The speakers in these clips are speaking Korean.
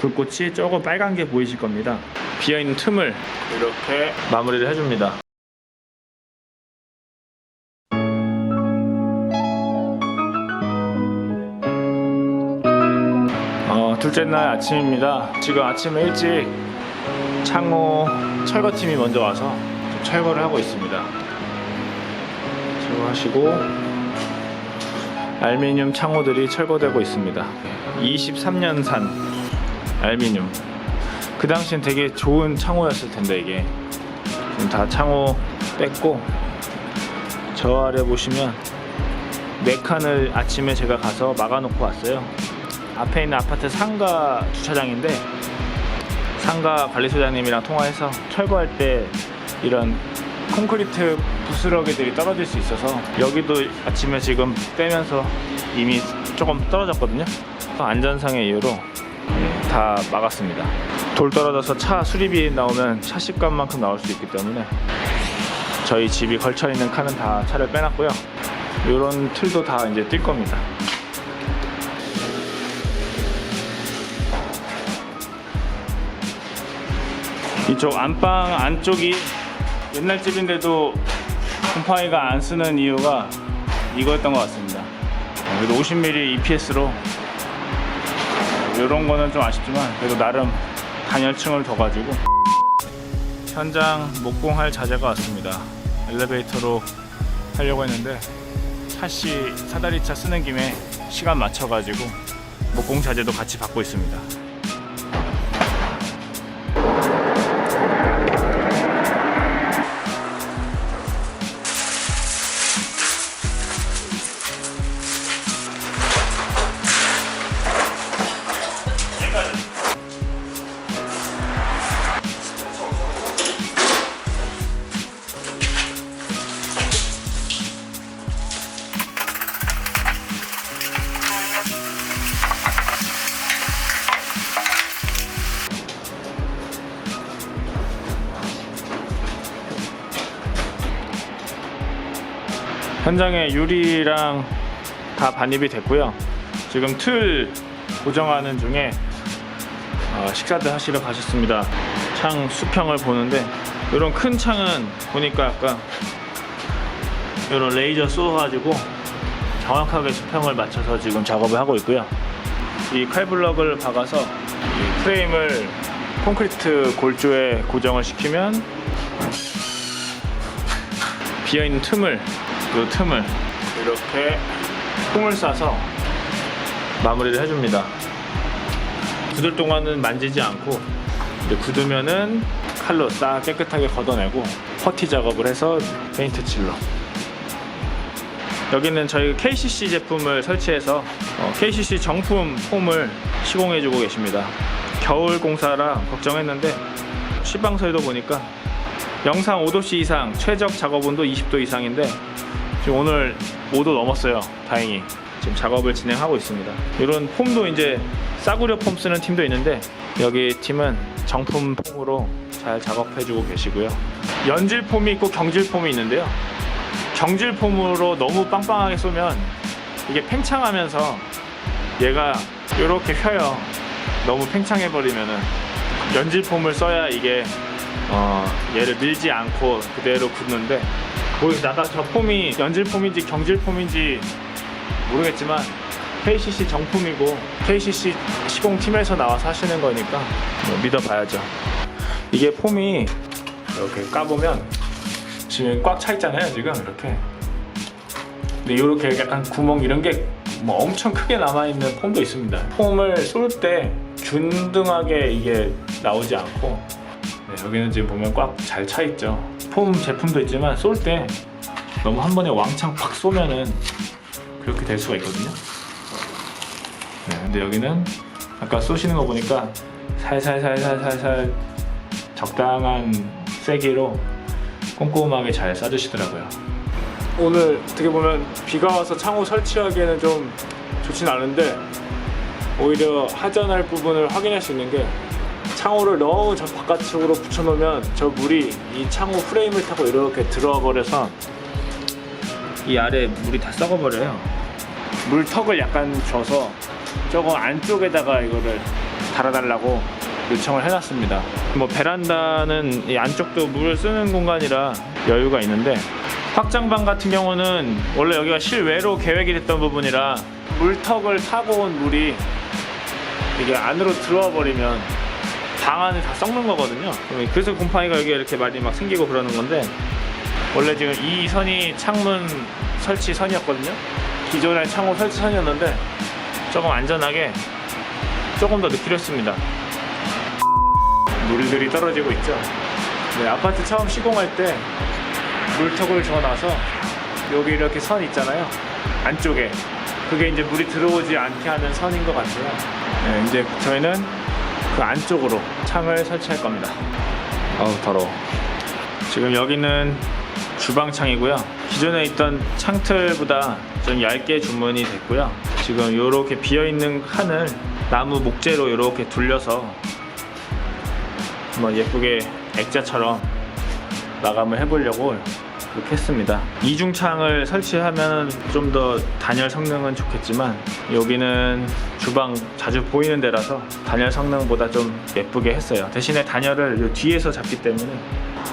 불꽃이 조금 빨간 게 보이실 겁니다. 비어있는 틈을 이렇게 마무리를 해줍니다. 어, 둘째 날 아침입니다. 지금 아침에 일찍 창호 철거팀이 먼저 와서 좀 철거를 하고 있습니다. 철거하시고 알미늄 창호들이 철거되고 있습니다. 23년산 알미늄. 그 당시엔 되게 좋은 창호였을 텐데 이게 지금 다 창호 뺐고 저 아래 보시면 네 칸을 아침에 제가 가서 막아놓고 왔어요. 앞에 있는 아파트 상가 주차장인데 상가 관리소장님이랑 통화해서 철거할 때 이런 콘크리트 부스러기들이 떨어질 수 있어서 여기도 아침에 지금 떼면서 이미 조금 떨어졌거든요. 안전상의 이유로 예, 다 막았습니다. 돌 떨어져서 차 수리비 나오면 차식값만큼 나올 수 있기 때문에 저희 집이 걸쳐 있는 칸은 다 차를 빼놨고요. 이런 틀도 다 이제 뛸 겁니다. 이쪽 안방 안쪽이 옛날 집인데도 곰팡이가 안 쓰는 이유가 이거였던 것 같습니다. 그래도 50mm EPS로 이런 거는 좀 아쉽지만 그래도 나름 단열층을 둬가지고 현장 목공할 자재가 왔습니다. 엘리베이터로 하려고 했는데 차씨 사다리차 쓰는 김에 시간 맞춰 가지고 목공 자재도 같이 받고 있습니다. 현장에 유리랑 다 반입이 됐고요. 지금 틀 고정하는 중에 어, 식사들 하시러 가셨습니다. 창 수평을 보는데 이런 큰 창은 보니까 약간 이런 레이저 쏘아가지고 정확하게 수평을 맞춰서 지금 작업을 하고 있고요. 이 칼블럭을 박아서 이 프레임을 콘크리트 골조에 고정을 시키면 비어있는 틈을 그 틈을 이렇게 콩을 싸서 마무리를 해줍니다. 굳을 동안은 만지지 않고 이제 굳으면은 칼로 싹 깨끗하게 걷어내고 퍼티 작업을 해서 페인트 칠로 여기는 저희 KCC 제품을 설치해서 어, KCC 정품 폼을 시공해주고 계십니다. 겨울 공사라 걱정했는데 시방서에도 보니까 영상 5도씨 이상, 최적 작업 온도 20도 이상인데 지금 오늘 5도 넘었어요. 다행히 지금 작업을 진행하고 있습니다. 이런 폼도 이제 싸구려 폼 쓰는 팀도 있는데 여기 팀은 정품 폼으로 잘 작업해주고 계시고요. 연질 폼이 있고 경질 폼이 있는데요. 경질 폼으로 너무 빵빵하게 쏘면 이게 팽창하면서 얘가 이렇게 휘어요. 너무 팽창해 버리면은 연질 폼을 써야 이게 어, 얘를 밀지 않고 그대로 굳는데 모르겠 나가 저 폼이 연질 폼인지 경질 폼인지 모르겠지만 KCC 정품이고 KCC 시공팀에서 나와서 하시는 거니까 뭐 믿어봐야죠. 이게 폼이 이렇게 까보면 지금 꽉 차 있잖아요. 지금 이렇게. 근데 이렇게 약간 구멍 이런 게 뭐 엄청 크게 남아 있는 폼도 있습니다. 폼을 쏠 때 균등하게 이게 나오지 않고 네, 여기는 지금 보면 꽉 잘 차 있죠. 폼 제품도 있지만 쏠 때 너무 한 번에 왕창 팍 쏘면은 그렇게 될 수가 있거든요. 네, 근데 여기는 아까 쏘시는 거 보니까 살살살살살살 적당한 세기로 꼼꼼하게 잘 싸주시더라고요. 오늘 어떻게 보면 비가 와서 창호 설치하기에는 좀 좋진 않은데 오히려 하전할 부분을 확인할 수 있는 게 창호를 너무 저 바깥쪽으로 붙여놓으면 저 물이 이 창호 프레임을 타고 이렇게 들어와 버려서 이 아래 물이 다 썩어버려요. 물턱을 약간 줘서 저거 안쪽에다가 이거를 달아달라고 요청을 해놨습니다. 뭐 베란다는 이 안쪽도 물을 쓰는 공간이라 여유가 있는데 확장방 같은 경우는 원래 여기가 실외로 계획이 됐던 부분이라 물턱을 타고 온 물이 이게 안으로 들어와 버리면 방 안에 다 썩는 거거든요. 그래서 곰팡이가 여기 이렇게 많이 막 생기고 그러는 건데 원래 지금 이 선이 창문 설치 선이었거든요. 기존의 창호 설치 선이었는데 조금 안전하게 조금 더 했습니다. 물들이 떨어지고 있죠. 네, 아파트 처음 시공할 때 물턱을 줘놔서 여기 이렇게 선 있잖아요. 안쪽에 그게 이제 물이 들어오지 않게 하는 선인 것 같아요. 네, 이제 저희는 그 안쪽으로 창을 설치할 겁니다. 어우 더러워. 지금 여기는 주방창이고요. 기존에 있던 창틀보다 좀 얇게 주문이 됐고요. 지금 이렇게 비어 있는 칸을 나무 목재로 이렇게 둘려서 한번 예쁘게 액자처럼 마감을 해보려고 그렇게 했습니다. 이중창을 설치하면 좀 더 단열 성능은 좋겠지만 여기는 주방 자주 보이는 데라서 단열 성능보다 좀 예쁘게 했어요. 대신에 단열을 요 뒤에서 잡기 때문에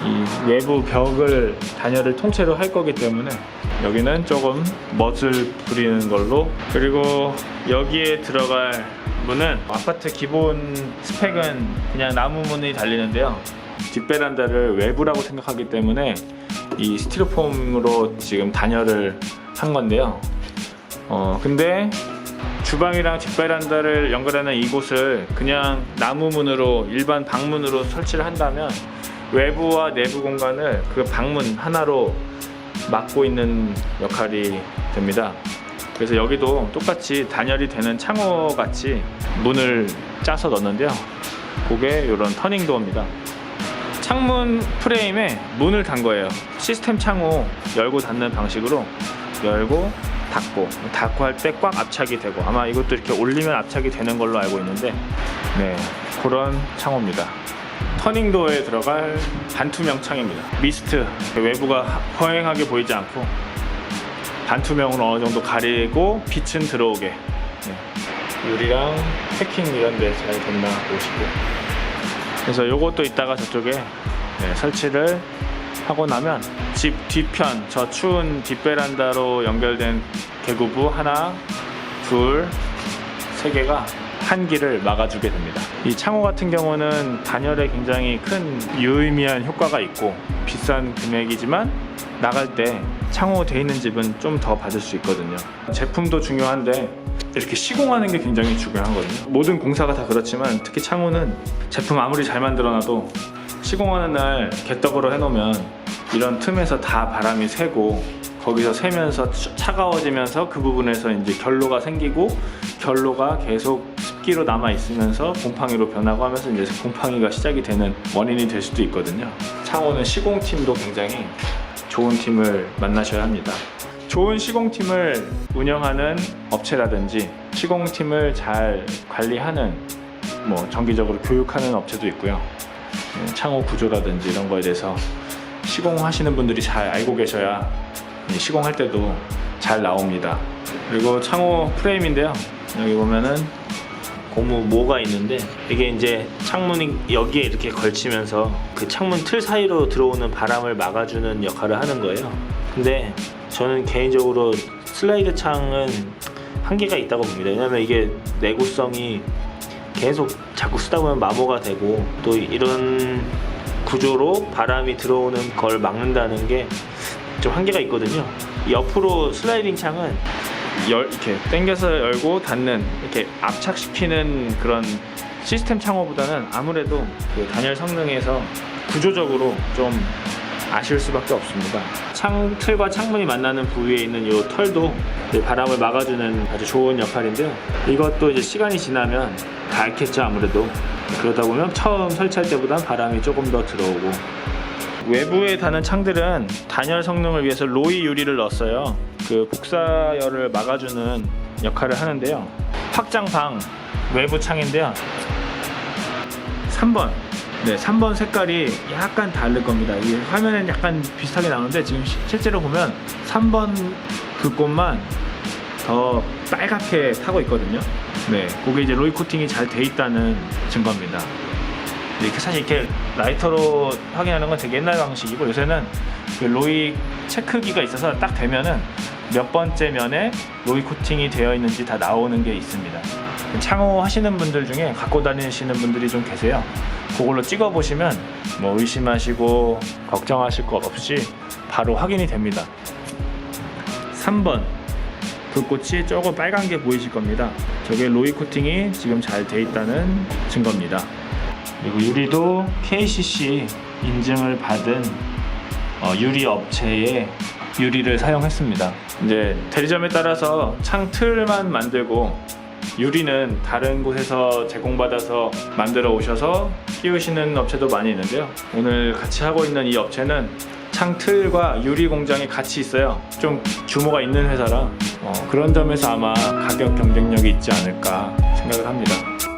이 외부 벽을 단열을 통째로 할 거기 때문에 여기는 조금 멋을 부리는 걸로 그리고 여기에 들어갈 문은 아파트 기본 스펙은 그냥 나무 문이 달리는데요 뒷베란다를 외부라고 생각하기 때문에 이 스티로폼으로 지금 단열을 한 건데요 어 근데 주방이랑 뒷베란다를 연결하는 이곳을 그냥 나무 문으로 일반 방문으로 설치를 한다면 외부와 내부 공간을 그 방문 하나로 막고 있는 역할이 됩니다. 그래서 여기도 똑같이 단열이 되는 창호 같이 문을 짜서 넣는데요. 그게 이런 터닝 도어입니다. 창문 프레임에 문을 단 거예요. 시스템 창호 열고 닫는 방식으로 열고 닫고 닫고 할 때 꽉 압착이 되고 아마 이것도 이렇게 올리면 압착이 되는 걸로 알고 있는데 네 그런 창호입니다. 터닝도어에 들어갈 반투명 창입니다. 미스트 외부가 허행하게 보이지 않고 반투명으로 어느 정도 가리고 빛은 들어오게 네. 유리랑 패킹 이런 데 잘 됐나 보시고 그래서 요것도 이따가 저쪽에 네, 설치를 하고 나면 집 뒤편 저 추운 뒷베란다로 연결된 개구부 하나 둘 세 개가 한 길을 막아주게 됩니다. 이 창호 같은 경우는 단열에 굉장히 큰 유의미한 효과가 있고 비싼 금액이지만 나갈 때 창호 돼 있는 집은 좀 더 받을 수 있거든요. 제품도 중요한데 이렇게 시공하는 게 굉장히 중요하거든요. 모든 공사가 다 그렇지만 특히 창호는 제품 아무리 잘 만들어놔도 시공하는 날 개떡으로 해놓으면 이런 틈에서 다 바람이 새고 거기서 새면서 차- 차가워지면서 그 부분에서 이제 결로가 생기고 결로가 계속 습기로 남아 있으면서 곰팡이로 변하고 하면서 이제 곰팡이가 시작이 되는 원인이 될 수도 있거든요. 창호는 시공팀도 굉장히 좋은 팀을 만나셔야 합니다. 좋은 시공팀을 운영하는 업체라든지 시공팀을 잘 관리하는 뭐 정기적으로 교육하는 업체도 있고요. 음, 창호 구조라든지 이런 거에 대해서 시공하시는 분들이 잘 알고 계셔야 이 시공할 때도 잘 나옵니다. 그리고 창호 프레임인데요. 여기 보면은 고무 모가 있는데 이게 이제 창문이 여기에 이렇게 걸치면서 그 창문 틀 사이로 들어오는 바람을 막아주는 역할을 하는 거예요. 근데 저는 개인적으로 슬라이드 창은 한계가 있다고 봅니다. 왜냐면 이게 내구성이 계속 자꾸 쓰다 보면 마모가 되고 또 이런 구조로 바람이 들어오는 걸 막는다는 게 좀 한계가 있거든요. 옆으로 슬라이딩 창은 열, 이렇게 당겨서 열고 닫는 이렇게 압착시키는 그런 시스템 창호보다는 아무래도 그 단열 성능에서 구조적으로 좀 아쉬울 수밖에 없습니다. 창 틀과 창문이 만나는 부위에 있는 이 털도 그 바람을 막아주는 아주 좋은 역할인데요. 이것도 이제 시간이 지나면 닳겠죠 아무래도 그러다 보면 처음 설치할 때보다 바람이 조금 더 들어오고 외부에 다는 창들은 단열 성능을 위해서 로이 유리를 넣었어요. 그 복사열을 막아주는 역할을 하는데요. 확장방 외부 창인데요. 3번. 네, 3번 색깔이 약간 다를 겁니다. 이 화면엔 약간 비슷하게 나오는데 지금 시- 실제로 보면 3번 그 꽃만 더 빨갛게 타고 있거든요. 네, 그게 이제 로이 코팅이 잘 돼 있다는 증거입니다. 이렇게 사실 이렇게 라이터로 확인하는 건 되게 옛날 방식이고 요새는 그 로이 체크기가 있어서 딱 되면은 몇 번째 면에 로이 코팅이 되어 있는지 다 나오는 게 있습니다. 창호 하시는 분들 중에 갖고 다니시는 분들이 좀 계세요. 그걸로 찍어 보시면 뭐 의심하시고 걱정하실 것 없이 바로 확인이 됩니다. 3번 불꽃이 조금 빨간 게 보이실 겁니다. 저게 로이 코팅이 지금 잘 돼 있다는 증거입니다. 그리고 유리도 KCC 인증을 받은 어, 유리 업체의 유리를 사용했습니다. 이제 대리점에 따라서 창 틀만 만들고 유리는 다른 곳에서 제공받아서 만들어 오셔서 끼우시는 업체도 많이 있는데요. 오늘 같이 하고 있는 이 업체는 창 틀과 유리 공장이 같이 있어요. 좀 규모가 있는 회사라 어, 그런 점에서 아마 가격 경쟁력이 있지 않을까 생각을 합니다.